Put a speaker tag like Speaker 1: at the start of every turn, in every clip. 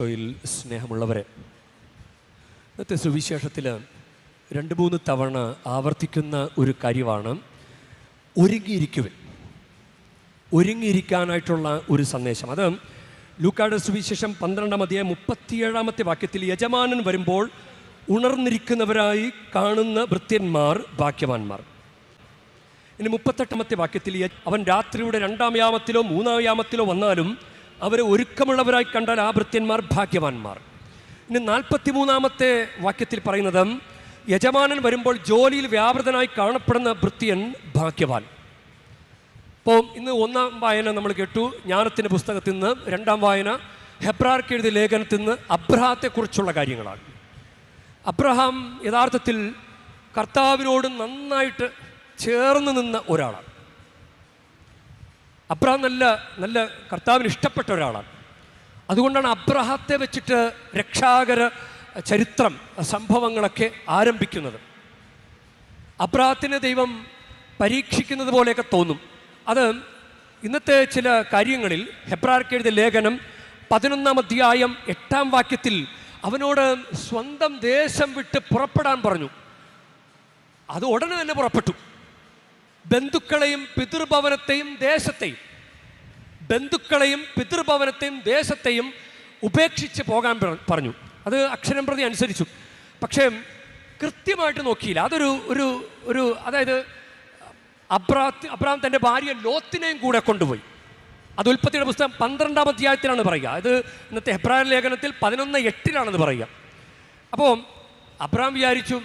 Speaker 1: യിൽ സ്നേഹമുള്ളവരെ ഇന്നത്തെ സുവിശേഷത്തിൽ രണ്ട് മൂന്ന് തവണ ആവർത്തിക്കുന്ന ഒരു കാര്യമാണ് ഒരുങ്ങിയിരിക്കുവൻ. ഒരുങ്ങിയിരിക്കാനായിട്ടുള്ള ഒരു സന്ദേശം. അത് ലൂക്കാട് സുവിശേഷം പന്ത്രണ്ടാം മുപ്പത്തിയേഴാമത്തെ വാക്യത്തിൽ യജമാനൻ വരുമ്പോൾ ഉണർന്നിരിക്കുന്നവരായി കാണുന്ന ഭൃത്യന്മാർ ഭാഗ്യവാന്മാർ. ഇനി മുപ്പത്തെട്ടാമത്തെ വാക്യത്തിൽ അവൻ രാത്രിയുടെ രണ്ടാം യാമത്തിലോ മൂന്നാം യാമത്തിലോ വന്നാലും അവരെ ഒരുക്കമുള്ളവരായി കണ്ടാൽ ആ ഭൃത്യന്മാർ ഭാഗ്യവാന്മാർ. ഇനി നാൽപ്പത്തി മൂന്നാമത്തെ വാക്യത്തിൽ പറയുന്നത് യജമാനൻ വരുമ്പോൾ ജോലിയിൽ വ്യാപൃതനായി കാണപ്പെടുന്ന ഭൃത്യൻ ഭാഗ്യവാൻ. അപ്പോൾ ഇന്ന് ഒന്നാം വായന നമ്മൾ കേട്ടു ജ്ഞാനത്തിന്റെ പുസ്തകത്തിൽ നിന്ന് രണ്ടാം വായന ഹെബ്രാർക്ക് എഴുതിയ ലേഖനത്തിൽ നിന്ന് അബ്രഹാത്തെക്കുറിച്ചുള്ള കാര്യങ്ങളാണ്. അബ്രഹാം യഥാർത്ഥത്തിൽ കർത്താവിനോട് നന്നായിട്ട് ചേർന്ന് നിന്ന ഒരാളാണ്. അബ്രഹാം നല്ല നല്ല കർത്താവിന് ഇഷ്ടപ്പെട്ട ഒരാളാണ്. അതുകൊണ്ടാണ് അബ്രഹത്തെ വെച്ചിട്ട് രക്ഷാകര ചരിത്രം സംഭവങ്ങളൊക്കെ ആരംഭിക്കുന്നത്. അബ്രഹത്തിനെ ദൈവം പരീക്ഷിക്കുന്നത് പോലെയൊക്കെ തോന്നും. അത് ഇന്നത്തെ ചില കാര്യങ്ങളിൽ ഹെബ്രാർക്ക് എഴുതിയ ലേഖനം പതിനൊന്നാം അധ്യായം എട്ടാം വാക്യത്തിൽ അവനോട് സ്വന്തം ദേശം വിട്ട് പുറപ്പെടാൻ പറഞ്ഞു. അത് ഉടനെ തന്നെ പുറപ്പെട്ടു. ബന്ധുക്കളെയും പിതൃഭവനത്തെയും ദേശത്തെയും ബന്ധുക്കളെയും പിതൃഭവനത്തെയും ദേശത്തെയും ഉപേക്ഷിച്ച് പോകാൻ പറഞ്ഞു. അത് അക്ഷരം പ്രതി അനുസരിച്ചു. പക്ഷേ കൃത്യമായിട്ട് നോക്കിയില്ല. അതൊരു ഒരു ഒരു അതായത് അബ്രാത്ത് അബ്രാം തന്റെ ഭാര്യ ലോത്തിനെയും കൂടെ കൊണ്ടുപോയി. അത് ഉൽപ്പത്തിയുടെ പുസ്തകം പന്ത്രണ്ടാം അധ്യായത്തിലാണ് പറയുക. ഇത് ഇന്നത്തെ ഹെബ്രായ ലേഖനത്തിൽ പതിനൊന്ന് എട്ടിലാണെന്ന് പറയുക. അപ്പോൾ അബ്രാം വിചാരിച്ചു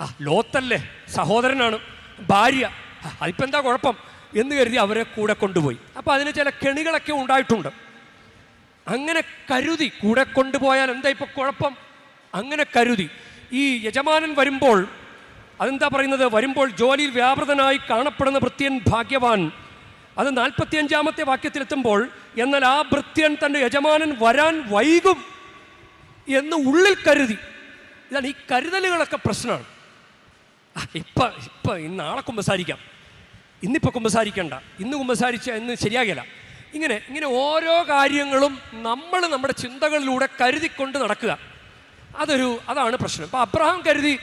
Speaker 1: ആ ലോത്തല്ലേ സഹോദരനാണ് ഭാര്യ അതിപ്പോൾ എന്താ കുഴപ്പം? എന്ന് കരുതി അവരെ കൂടെ കൊണ്ടുപോയി. അപ്പോൾ അതിന് ചില കെണികളൊക്കെ ഉണ്ടായിട്ടുണ്ട്. അങ്ങനെ കരുതി കൂടെ കൊണ്ടുപോയാൽ എന്താ ഇപ്പോൾ കുഴപ്പം? അങ്ങനെ കരുതി. ഈ യജമാനൻ വരുമ്പോൾ അതെന്താ പറയുന്നത്? വരുമ്പോൾ ജോലിയിൽ വ്യാപൃതനായി കാണപ്പെടുന്ന ഭൃത്യൻ ഭാഗ്യവാൻ. അത് നാൽപ്പത്തിയഞ്ചാമത്തെ വാക്യത്തിലെത്തുമ്പോൾ എന്നാൽ ആ ഭൃത്യൻ തന്റെ യജമാനൻ വരാൻ വൈകും എന്ന് ഉള്ളിൽ കരുതി. ഇതാണ് ഈ കരുതലുകളൊക്കെ പ്രശ്നമാണ്. ഇപ്പം ഇപ്പം നാളെ കുമ്പസാരിക്കാം ഇന്നിപ്പോൾ കുമ്പസാരിക്കണ്ട. ഇന്ന് കുമ്പസാരിച്ച ഇന്ന് ശരിയാകില്ല ഇങ്ങനെ ഇങ്ങനെ ഓരോ കാര്യങ്ങളും നമ്മൾ നമ്മുടെ ചിന്തകളിലൂടെ കരുതിക്കൊണ്ട് നടക്കുക. അതൊരു അതാണ് പ്രശ്നം. അപ്പോൾ അബ്രഹാം കരുതി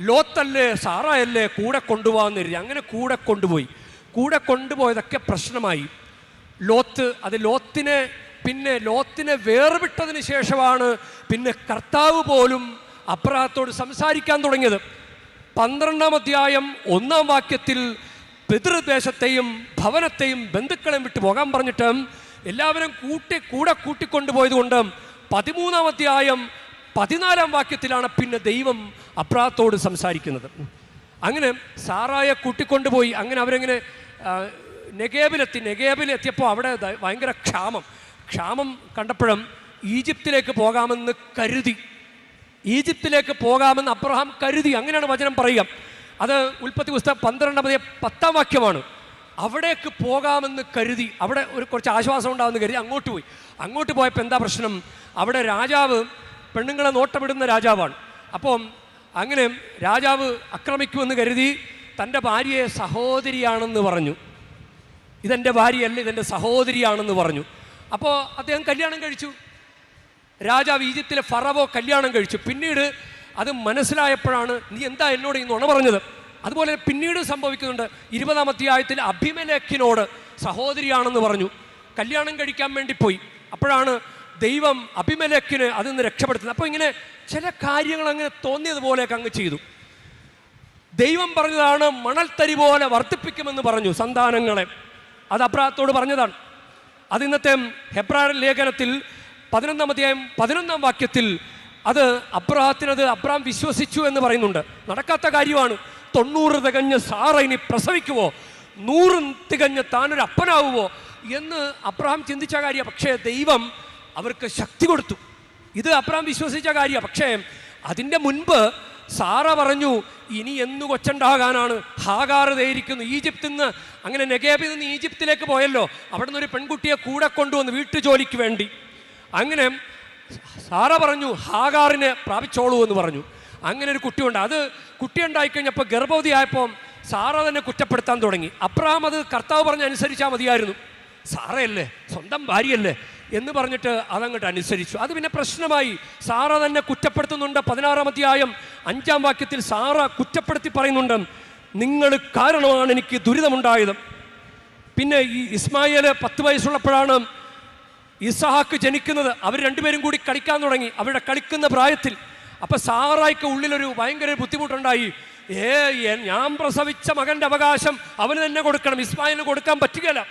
Speaker 1: ലോത്തല്ലേ സാറായല്ലേ കൂടെ കൊണ്ടുപോകാമെന്ന് കരുതി. അങ്ങനെ കൂടെ കൊണ്ടുപോയി. കൂടെ കൊണ്ടുപോയതൊക്കെ പ്രശ്നമായി. ലോത്ത് അത് ലോത്തിനെ പിന്നെ ലോത്തിനെ വേർവിട്ടതിന് ശേഷമാണ് പിന്നെ കർത്താവ് പോലും അബ്രഹത്തോട് സംസാരിക്കാൻ തുടങ്ങിയത്. പന്ത്രണ്ടാം അധ്യായം ഒന്നാം വാക്യത്തിൽ പിതൃദേശത്തെയും ഭവനത്തെയും ബന്ധുക്കളെയും വിട്ടു പോകാൻ പറഞ്ഞിട്ട് എല്ലാവരും കൂട്ടി കൂടെ കൂട്ടിക്കൊണ്ടുപോയത് കൊണ്ട് പതിമൂന്നാം അധ്യായം പതിനാലാം വാക്യത്തിലാണ് പിന്നെ ദൈവം അബ്രാത്തോട് സംസാരിക്കുന്നത്. അങ്ങനെ സാറായെ കൂട്ടിക്കൊണ്ടുപോയി. അങ്ങനെ അവരെങ്ങനെ നെഗേബിലെത്തി. നെഗേബിലെത്തിയപ്പോൾ അവിടെ ഭയങ്കര ക്ഷാമം. ക്ഷാമം കണ്ടപ്പോഴും ഈജിപ്തിലേക്ക് പോകാമെന്ന് കരുതി. ഈജിപ്തിലേക്ക് പോകാമെന്ന് അബ്രഹാം കരുതി. അങ്ങനെയാണ് വചനം പറയുക. അത് ഉൽപ്പത്തി പുസ്തകം പന്ത്രണ്ടാമതേ പത്താം വാക്യമാണ്. അവിടേക്ക് പോകാമെന്ന് കരുതി അവിടെ ഒരു കുറച്ച് ആശ്വാസം ഉണ്ടാകുമെന്ന് കരുതി അങ്ങോട്ട് പോയി. അങ്ങോട്ട് പോയപ്പോൾ എന്താ പ്രശ്നം? അവിടെ രാജാവ് പെണ്ണുങ്ങളെ നോട്ടമിടുന്ന രാജാവാണ്. അപ്പം അങ്ങനെ രാജാവ് ആക്രമിക്കുമെന്ന് കരുതി തന്റെ ഭാര്യയെ സഹോദരിയാണെന്ന് പറഞ്ഞു. ഇതെന്റെ ഭാര്യയല്ല ഇതെന്റെ സഹോദരിയാണെന്ന് പറഞ്ഞു. അപ്പോൾ അദ്ദേഹം കല്യാണം കഴിച്ചു. രാജാവ് ഈജിപ്തിലെ ഫറവോ കല്യാണം കഴിച്ചു. പിന്നീട് അത് മനസ്സിലായപ്പോഴാണ് നീ എന്താ എന്നോട് ഈ നുണ പറഞ്ഞത്? അതുപോലെ പിന്നീട് സംഭവിക്കുന്നുണ്ട്. ഇരുപതാം അധ്യായത്തിൽ അഭിമലേഖിനോട് സഹോദരിയാണെന്ന് പറഞ്ഞു. കല്യാണം കഴിക്കാൻ വേണ്ടി പോയി. അപ്പോഴാണ് ദൈവം അഭിമലേഖിന് അതിൽ നിന്ന് രക്ഷപ്പെടുത്തുന്നത്. അപ്പോൾ ഇങ്ങനെ ചില കാര്യങ്ങൾ അങ്ങനെ തോന്നിയതുപോലെയൊക്കെ അങ്ങ് ചെയ്തു. ദൈവം പറഞ്ഞതാണ് മണൽത്തരി പോലെ വർദ്ധിപ്പിക്കുമെന്ന് പറഞ്ഞു സന്താനങ്ങളെ. അത് അബ്രാഹത്തോട് പറഞ്ഞതാണ്. അത് ഇന്നത്തെ ഹെബ്രാർ ലേഖനത്തിൽ പതിനൊന്നാം അധ്യായം പതിനൊന്നാം വാക്യത്തിൽ അത് അബ്രഹത്തിനത് അബ്രാം വിശ്വസിച്ചു എന്ന് പറയുന്നുണ്ട്. നടക്കാത്ത കാര്യമാണ്. തൊണ്ണൂറ് തികഞ്ഞ് സാറ ഇനി പ്രസവിക്കുവോ? നൂറ് തികഞ്ഞ് താനൊരു അപ്പനാവുമോ എന്ന് അബ്രഹാം ചിന്തിച്ച കാര്യം. പക്ഷേ ദൈവം അവർക്ക് ശക്തി കൊടുത്തു. ഇത് അബ്രഹാം വിശ്വസിച്ച കാര്യമാണ് പക്ഷേ അതിന്റെ മുൻപ് സാറ പറഞ്ഞു ഇനി എന്നു കൊച്ചുണ്ടാകാനാണ്. ഹാഗാർ ദയിരിക്കുന്നു ഈജിപ്തിൽ നിന്ന് അങ്ങനെ നെഗേബിൽ നിന്ന് ഈജിപ്തിലേക്ക് പോയല്ലോ. അവിടെ നിന്ന് ഒരു പെൺകുട്ടിയെ കൂടെ കൊണ്ടുവന്ന് വീട്ടു ജോലിക്ക് വേണ്ടി. അങ്ങനെ സാറ പറഞ്ഞു ഹാഗാറിനെ പ്രാപിച്ചോളൂ എന്ന് പറഞ്ഞു. അങ്ങനെ ഒരു കുട്ടിയുണ്ട്. അത് കുട്ടി ഉണ്ടായിക്കഴിഞ്ഞപ്പോൾ ഗർഭവതി ആയപ്പോൾ സാറ തന്നെ കുറ്റപ്പെടുത്താൻ തുടങ്ങി. അബ്രഹാം അത് കർത്താവ് പറഞ്ഞ അനുസരിച്ചാൽ മതിയായിരുന്നു. സാറയല്ലേ സ്വന്തം ഭാര്യയല്ലേ എന്ന് പറഞ്ഞിട്ട് അതങ്ങോട്ട് അനുസരിച്ചു. അത് പിന്നെ പ്രശ്നമായി. സാറ തന്നെ കുറ്റപ്പെടുത്തുന്നുണ്ട്. പതിനാറാം അധ്യായം അഞ്ചാം വാക്യത്തിൽ സാറ കുറ്റപ്പെടുത്തി പറയുന്നുണ്ട് നിങ്ങൾ കാരണമാണ് എനിക്ക് ദുരിതമുണ്ടായത്. പിന്നെ ഈ ഇസ്മായേൽ പത്ത് വയസ്സുള്ളപ്പോഴാണ് ഇസഹാക്ക് ജനിക്കുന്നത് അവർ രണ്ടുപേരും കൂടി കളിക്കാൻ തുടങ്ങി. അവരുടെ കളിക്കുന്ന പ്രായത്തിൽ. അപ്പൊ സാറായിക്ക് ഉള്ളിലൊരു ഭയങ്കര ബുദ്ധിമുട്ടുണ്ടായി. ഏ ഞാൻ പ്രസവിച്ച മകന്റെ അവകാശം അവന് തന്നെ കൊടുക്കണം. ഇസ്മായിലിന് കൊടുക്കാൻ പറ്റുകയില്ല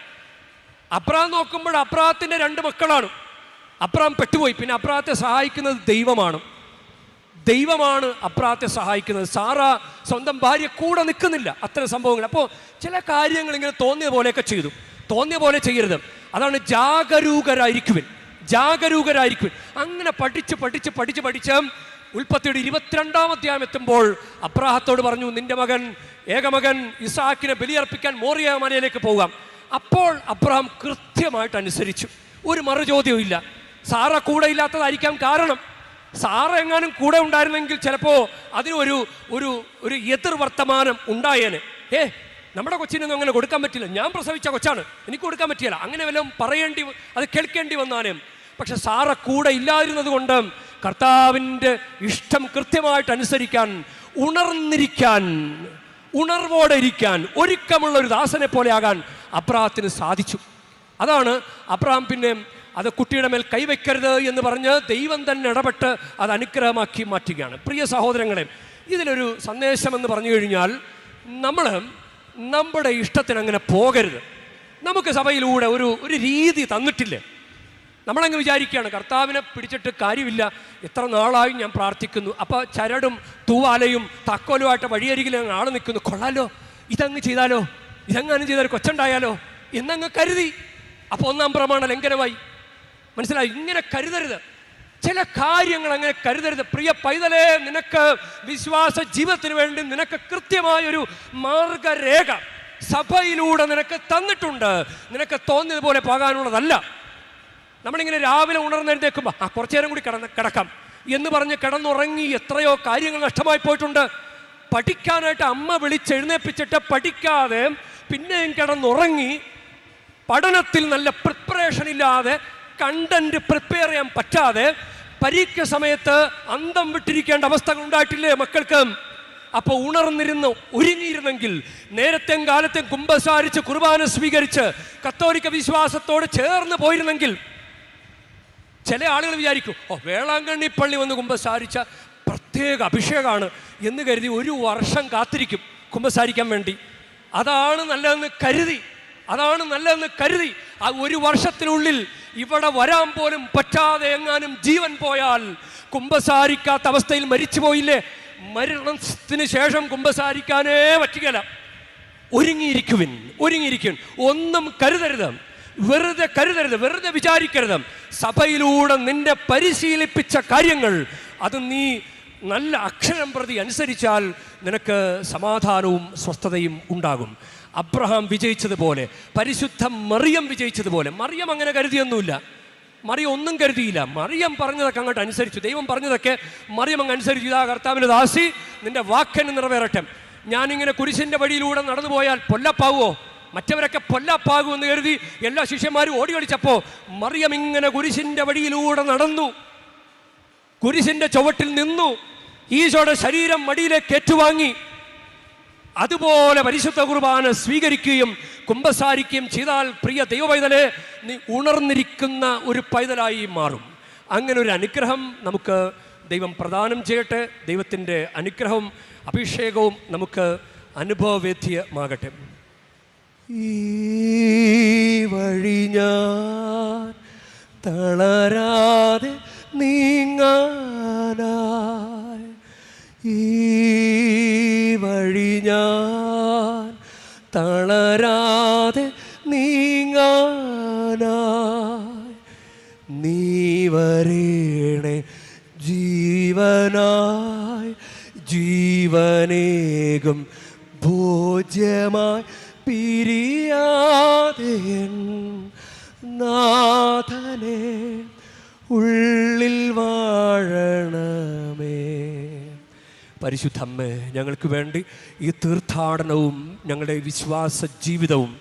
Speaker 1: അബ്രാം നോക്കുമ്പോൾ അപ്രാത്തിന്റെ രണ്ട് മക്കളാണ്. അബ്രാം പെട്ടുപോയി. പിന്നെ അപ്രാത്തെ സഹായിക്കുന്നത് ദൈവമാണ്. ദൈവമാണ് അപ്രാത്തെ സഹായിക്കുന്നത്. സാറ സ്വന്തം ഭാര്യ കൂടെ നിൽക്കുന്നില്ല. അത്തരം സംഭവങ്ങൾ. അപ്പോൾ ചില കാര്യങ്ങൾ ഇങ്ങനെ തോന്നിയ പോലെയൊക്കെ ചെയ്തു. തോന്നിയ പോലെ ചെയ്യരുത്. അതാണ് ജാഗരൂകരായിരിക്കുവിൻ. ജാഗരൂകരായിരിക്കുവിൻ. അങ്ങനെ പഠിച്ച് പഠിച്ച് പഠിച്ച് പഠിച്ച് ഉൽപ്പത്തിയുടെ ഇരുപത്തിരണ്ടാം അധ്യായം എത്തുമ്പോൾ അബ്രാഹത്തോട് പറഞ്ഞു നിന്റെ മകൻ ഏകമകൻ ഇസാക്കിനെ ബലിയർപ്പിക്കാൻ മോറിയ മലയിലേക്ക് പോകാം. അപ്പോൾ അബ്രഹാം കൃത്യമായിട്ട് അനുസരിച്ചു. ഒരു മറുചോദ്യവും ഇല്ല. സാറ കൂടെ ഇല്ലാത്തതായിരിക്കാം കാരണം. സാറ എങ്ങാനും കൂടെ ഉണ്ടായിരുന്നെങ്കിൽ ചിലപ്പോൾ അതിനൊരു ഒരു ഒരു എതിർ വർത്തമാനം ഉണ്ടായേനെ. ഏ നമ്മുടെ കൊച്ചിനൊന്നും അങ്ങനെ കൊടുക്കാൻ പറ്റില്ല. ഞാൻ പ്രസവിച്ച കൊച്ചാണ്. എനിക്ക് കൊടുക്കാൻ പറ്റില്ല അങ്ങനെ വല്ലതും പറയേണ്ടി അത് കേൾക്കേണ്ടി വന്നാലും പക്ഷെ സാറ കൂടെ ഇല്ലാതിരുന്നത് കൊണ്ട് കർത്താവിന്റെ ഇഷ്ടം കൃത്യമായിട്ട് അനുസരിക്കാൻ ഉണർന്നിരിക്കാൻ ഉണർവോടെ ഇരിക്കാൻ ഒരുക്കമുള്ള ഒരു ദാസനെ പോലെ ആകാൻ അബ്രാഹത്തിന് സാധിച്ചു. അതാണ് അബ്രാം പിന്നെ അത് കുട്ടിയുടെ മേൽ കൈവയ്ക്കരുത് എന്ന് പറഞ്ഞ് ദൈവം തന്നെ ഇടപെട്ട് അത് അനുഗ്രഹമാക്കി മാറ്റുകയാണ്. പ്രിയ സഹോദരങ്ങളെ ഇതിലൊരു സന്ദേശമെന്ന് പറഞ്ഞു കഴിഞ്ഞാൽ നമ്മൾ നമ്മുടെ ഇഷ്ടത്തിന് അങ്ങനെ പോകരുത്. നമുക്ക് സഭയിലൂടെ ഒരു ഒരു രീതി തന്നിട്ടില്ലേ? നമ്മളങ്ങ് വിചാരിക്കുകയാണ് കർത്താവിനെ പിടിച്ചിട്ട് കാര്യമില്ല. എത്ര നാളായി ഞാൻ പ്രാർത്ഥിക്കുന്നു. അപ്പോൾ ചരടും തൂവാലയും തക്കോലുമായിട്ട് വഴിയരികിൽ ആൾ നിൽക്കുന്നു. കൊള്ളാലോ. ഇതങ്ങ് ചെയ്താലോ. ഇതങ്ങാനും ചെയ്താൽ കൊച്ചുണ്ടായാലോ. എന്നങ്ങ് കരുതി. അപ്പോൾ ഒന്നാം പ്രമാണ ലംഘനമായി. മനസ്സിലായി? ഇങ്ങനെ കരുതരുത്. ചില കാര്യങ്ങൾ അങ്ങനെ കരുതരുത്. പ്രിയ പൈതലേ നിനക്ക് വിശ്വാസ ജീവിതത്തിന് വേണ്ടി നിനക്ക് കൃത്യമായൊരു മാർഗരേഖ സഭയിലൂടെ നിനക്ക് തന്നിട്ടുണ്ട്. നിനക്ക് തോന്നിയതുപോലെ പോകാനുള്ളതല്ല. നമ്മളിങ്ങനെ രാവിലെ ഉണർന്നെഴുന്നേക്കുമ്പോൾ ആ കുറച്ചു നേരം കൂടി കിടന്ന് കിടക്കാം എന്ന് പറഞ്ഞ് കിടന്നുറങ്ങി എത്രയോ കാര്യങ്ങൾ നഷ്ടമായി പോയിട്ടുണ്ട്. പഠിക്കാനായിട്ട് അമ്മ വിളിച്ചെഴുന്നേപ്പിച്ചിട്ട് പഠിക്കാതെ പിന്നെയും കിടന്നുറങ്ങി പഠനത്തിൽ നല്ല പ്രിപ്പറേഷൻ ഇല്ലാതെ കണ്ടന്റ് പ്രിപ്പയർ ചെയ്യാൻ പറ്റാതെ പരീക്ഷ സമയത്ത് അന്തം വിട്ടിരിക്കേണ്ട അവസ്ഥകൾ ഉണ്ടായിട്ടില്ലേ മക്കൾക്ക്? അപ്പൊ ഉണർന്നിരുന്ന് ഒരുങ്ങിയിരുന്നെങ്കിൽ നേരത്തെ കാലത്തെ കുമ്പസാരിച്ച് കുർബാന സ്വീകരിച്ച് കത്തോലിക്ക വിശ്വാസത്തോട് ചേർന്ന് പോയിരുന്നെങ്കിൽ ചില ആളുകൾ വിചാരിക്കും ഓ വേളാങ്കണ്ണി പള്ളി വന്ന് കുമ്പസാരിച്ച പ്രത്യേക അഭിഷേകമാണ് എന്ന് കരുതി ഒരു വർഷം കാത്തിരിക്കും കുമ്പസാരിക്കാൻ വേണ്ടി. അതാണ് നല്ലതെന്ന് കരുതി. അതാണ് നല്ലതെന്ന് കരുതി. ആ ഒരു വർഷത്തിനുള്ളിൽ ഇവിടെ വരാൻ പോലും പറ്റാതെ എങ്ങാനും ജീവൻ പോയാൽ കുംഭസാരിക്കാത്ത അവസ്ഥയിൽ മരിച്ചു പോയില്ലേ? മരണത്തിന് ശേഷം കുംഭസാരിക്കാനേ പറ്റുകയില്ല. ഒരുങ്ങിയിരിക്കുവിൻ ഒരുങ്ങിയിരിക്കുവിൻ. ഒന്നും കരുതരുത്. വെറുതെ കരുതരുത് വെറുതെ വിചാരിക്കരുത്. സഭയിലൂടെ നിന്റെ പരിശീലിപ്പിച്ച കാര്യങ്ങൾ അത് നീ നല്ല അക്ഷരം പ്രതി അനുസരിച്ചാൽ നിനക്ക് സമാധാനവും സ്വസ്ഥതയും ഉണ്ടാകും. അബ്രഹാം വിജയിച്ചതുപോലെ പരിശുദ്ധ മറിയം വിജയിച്ചതുപോലെ. മറിയം അങ്ങനെ കരുതിയൊന്നുമില്ല. മറിയം ഒന്നും കരുതിയില്ല. മറിയം പറഞ്ഞതൊക്കെ അങ്ങോട്ട് അനുസരിച്ചു. ദൈവം പറഞ്ഞതൊക്കെ മറിയം അങ്ങ് അനുസരിച്ചു. ഇതാ കർത്താവിന് ദാസി നിന്റെ വാക്കന് നിറവേറട്ടെ. ഞാനിങ്ങനെ കുരിശിന്റെ വഴിയിലൂടെ നടന്നു പോയാൽ പൊല്ലപ്പാവോ മറ്റവരൊക്കെ പൊല്ലപ്പാകുമെന്ന് കരുതി എല്ലാ ശിഷ്യന്മാരും ഓടി കളിച്ചപ്പോ മറിയം ഇങ്ങനെ കുരിശിന്റെ വഴിയിലൂടെ നടന്നു. കുരിശിന്റെ ചുവട്ടിൽ നിന്നു. ഈശോയുടെ ശരീരം മടിയിലേക്ക് ഏറ്റുവാങ്ങി. അതുപോലെ പരിശുദ്ധ കുർബാന സ്വീകരിക്കുകയും കുമ്പസാരിക്കുകയും ചെയ്താൽ പ്രിയ ദൈവപൈതലെ നീ ഉണർന്നിരിക്കുന്ന ഒരു പൈതലായി മാറും. അങ്ങനെ ഒരു അനുഗ്രഹം നമുക്ക് ദൈവം പ്രദാനം ചെയ്യട്ടെ. ദൈവത്തിന്റെ അനുഗ്രഹവും അഭിഷേകവും നമുക്ക് അനുഭവവേദ്യമാകട്ടെ.
Speaker 2: ഈ വഴി ഞാൻ തളരാതെ നീങ്ങാനായി. തളരാതെ നീങ്ങാനായി നീ വരേണേ ജീവനായി. ജീവനേകും ഭോജ്യമായി പിരിയാതെ നാഥനെ ഉള്ളിൽ വാഴണമേ
Speaker 1: പരിശുദ്ധമ്മേ ഞങ്ങൾക്ക് വേണ്ടി ഈ തീർത്ഥാടനവും ഞങ്ങളുടെ വിശ്വാസ ജീവിതവും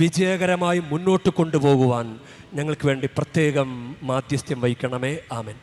Speaker 1: വിജയകരമായി മുന്നോട്ട് കൊണ്ടുപോകുവാൻ ഞങ്ങൾക്ക് വേണ്ടി പ്രത്യേകം മാധ്യസ്ഥ്യം വഹിക്കണമേ. ആമൻ.